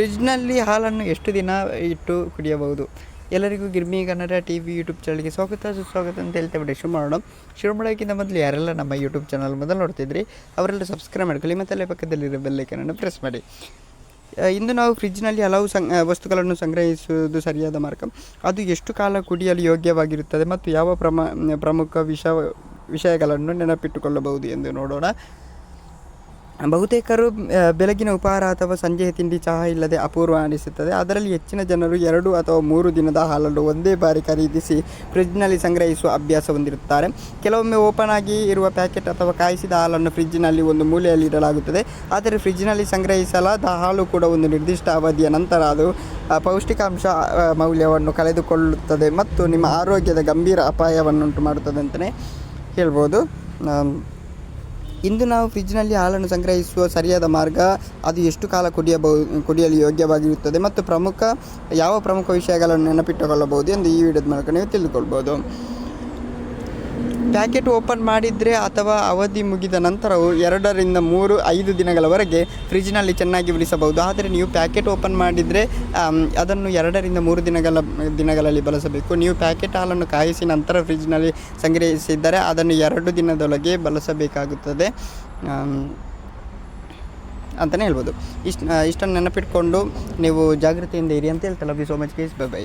ಫ್ರಿಜ್ನಲ್ಲಿ ಹಾಲನ್ನು ಎಷ್ಟು ದಿನ ಇಟ್ಟು ಕುಡಿಯಬಹುದು? ಎಲ್ಲರಿಗೂ Girmi Kannada T V YouTube ಚಾನಲ್ಗೆ ಸ್ವಾಗತ, ಸುಸ್ವಾಗತ ಅಂತ ಹೇಳ್ತಾ ಬಿಡಿ. ಶುರು ಮಾಡೋಣ. ಶುರು ಮಾಡೋಕ್ಕಿಂತ ಮೊದಲು ಯಾರೆಲ್ಲ ನಮ್ಮ ಯೂಟ್ಯೂಬ್ ಚಾನಲ್ ಮೊದಲು ನೋಡ್ತಿದ್ರಿ, ಅವರೆಲ್ಲ ಸಬ್ಸ್ಕ್ರೈಬ್ ಮಾಡ್ಕೊಳ್ಳಿ, ಮತ್ತು ಅಲ್ಲೇ ಪಕ್ಕದಲ್ಲಿರೋ ಬೆಲ್ಲೈಕನನ್ನು ಪ್ರೆಸ್ ಮಾಡಿ. ಇಂದು ನಾವು ಫ್ರಿಜ್ನಲ್ಲಿ ಹಲವು ಸಂ ವಸ್ತುಗಳನ್ನು ಸಂಗ್ರಹಿಸುವುದು ಸರಿಯಾದ ಮಾರ್ಗ. ಅದು ಎಷ್ಟು ಕಾಲ ಕುಡಿಯಲು ಯೋಗ್ಯವಾಗಿರುತ್ತದೆ ಮತ್ತು ಯಾವ ಪ್ರಮ, ಪ್ರಮುಖ ವಿಷ, ವಿಷಯಗಳನ್ನು ನೆನಪಿಟ್ಟುಕೊಳ್ಳಬಹುದು ಎಂದು ನೋಡೋಣ. ಬಹುತೇಕರು ಬೆಳಗಿನ ಉಪಹಾರ ಅಥವಾ ಸಂಜೆಯ ತಿಂಡಿ ಚಹಾ ಇಲ್ಲದೆ ಅಪೂರ್ವ ಅನಿಸುತ್ತದೆ. ಅದರಲ್ಲಿ ಹೆಚ್ಚಿನ ಜನರು ಎರಡು ಅಥವಾ ಮೂರು ದಿನದ ಹಾಲನ್ನು ಒಂದೇ ಬಾರಿ ಖರೀದಿಸಿ ಫ್ರಿಜ್ನಲ್ಲಿ ಸಂಗ್ರಹಿಸುವ ಅಭ್ಯಾಸ ಹೊಂದಿರುತ್ತಾರೆ. ಕೆಲವೊಮ್ಮೆ ಓಪನ್ ಆಗಿ ಇರುವ ಪ್ಯಾಕೆಟ್ ಅಥವಾ ಕಾಯಿಸಿದ ಹಾಲನ್ನು ಫ್ರಿಜ್ನಲ್ಲಿ ಒಂದು ಮೂಲೆಯಲ್ಲಿ ಇಡಲಾಗುತ್ತದೆ. ಆದರೆ ಫ್ರಿಜ್ನಲ್ಲಿ ಸಂಗ್ರಹಿಸಲಾದ ಹಾಲು ಕೂಡ ಒಂದು ನಿರ್ದಿಷ್ಟ ಅವಧಿಯ ನಂತರ ಅದು ಪೌಷ್ಟಿಕಾಂಶ ಮೌಲ್ಯವನ್ನು ಕಳೆದುಕೊಳ್ಳುತ್ತದೆ ಮತ್ತು ನಿಮ್ಮ ಆರೋಗ್ಯದ ಗಂಭೀರ ಅಪಾಯವನ್ನುಂಟು ಮಾಡುತ್ತದೆ ಅಂತಲೇ ಹೇಳ್ಬೋದು. ಇಂದು ನಾವು ಫ್ರಿಜ್ನಲ್ಲಿ ಹಾಲನ್ನು ಸಂಗ್ರಹಿಸುವ ಸರಿಯಾದ ಮಾರ್ಗ ಅದು ಎಷ್ಟು ಕಾಲ ಕುಡಿಯಬಹುದು ಕುಡಿಯಲು ಯೋಗ್ಯವಾಗಿರುತ್ತದೆ ಮತ್ತು ಪ್ರಮುಖ, ಯಾವ ಪ್ರಮುಖ ವಿಷಯಗಳನ್ನು ನೆನಪಿಟ್ಟುಕೊಳ್ಳಬಹುದು ಎಂದು ಈ ವಿಡಿಯೋದ ಮೂಲಕ ನೀವು ತಿಳಿದುಕೊಳ್ಬೋದು. ಪ್ಯಾಕೆಟ್ ಓಪನ್ ಮಾಡಿದರೆ ಅಥವಾ ಅವಧಿ ಮುಗಿದ ನಂತರವು ಎರಡರಿಂದ ಮೂರು, ಐದು ದಿನಗಳವರೆಗೆ ಫ್ರಿಜ್ನಲ್ಲಿ ಚೆನ್ನಾಗಿ ಉಳಿಸಬಹುದು. ಆದರೆ ನೀವು ಪ್ಯಾಕೆಟ್ ಓಪನ್ ಮಾಡಿದರೆ ಅದನ್ನು ಎರಡರಿಂದ ಮೂರು ದಿನಗಳ, ದಿನಗಳಲ್ಲಿ ಬಳಸಬೇಕು. ನೀವು ಪ್ಯಾಕೆಟ್ ಹಾಲನ್ನು ಕಾಯಿಸಿ ನಂತರ ಫ್ರಿಜ್ನಲ್ಲಿ ಸಂಗ್ರಹಿಸಿದ್ದರೆ ಅದನ್ನು ಎರಡು ದಿನದೊಳಗೆ ಬಳಸಬೇಕಾಗುತ್ತದೆ. ಅಂತಲೇ ಹೇಳ್ಬೋದು. ಇಷ್ಟು ಇಷ್ಟನ್ನು ನೆನಪಿಟ್ಕೊಂಡು ನೀವು ಜಾಗೃತಿಯಿಂದ ಇರಿ ಅಂತ ಹೇಳ್ತಾ. So much case bye by